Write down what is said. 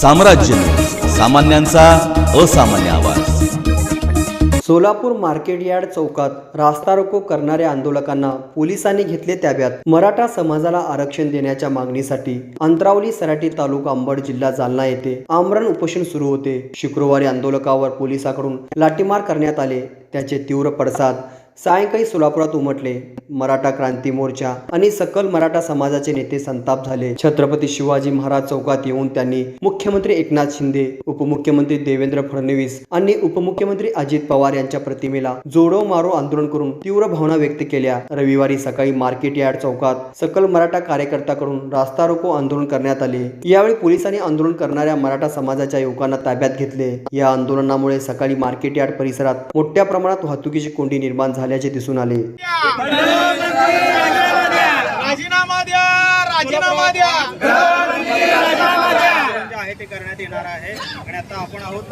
साम्राज्य सामान्यांचा असामान्य आवाज. सोलापूर मार्केट यार्ड चौकात रास्ता रोको करणाऱ्या आंदोलकांना पोलिसांनी घेतले ताब्यात मराठा समाजाला आरक्षण देण्याच्या मागणीसाठी अंतरावली सराटी तालुका अंबड जिल्हा जालना येथे आमरण उपोषण सुरू होते. शुक्रवारी आंदोलकावर पोलिसाकडून लाठीमार करण्यात आले. त्याचे तीव्र पडसाद सायंकाळी सोलापुरात उमटले. मराठा क्रांती मोर्चा आणि सकल मराठा समाजाचे नेते संताप झाले. छत्रपती शिवाजी महाराज चौकात येऊन त्यांनी मुख्यमंत्री एकनाथ शिंदे उपमुख्यमंत्री देवेंद्र फडणवीस आणि उपमुख्यमंत्री अजित पवार यांच्या प्रतिमेला जोडो मारो आंदोलन करून तीव्र भावना व्यक्त केल्या. रविवारी सकाळी मार्केट यार्ड चौकात सकल मराठा कार्यकर्त्याकडून रास्ता रोको आंदोलन करण्यात आले. यावेळी पोलिसांनी आंदोलन करणाऱ्या मराठा समाजाच्या युवकांना ताब्यात घेतले. या आंदोलनामुळे सकाळी मार्केट यार्ड परिसरात मोठ्या प्रमाणात वाहतुकीची कोंडी निर्माण झाली. झाल्याचे दिसून आले. राजीनामा द्या राजीनामा द्या. आहे ते करण्यात येणार आहे. आणि आता आपण आहोत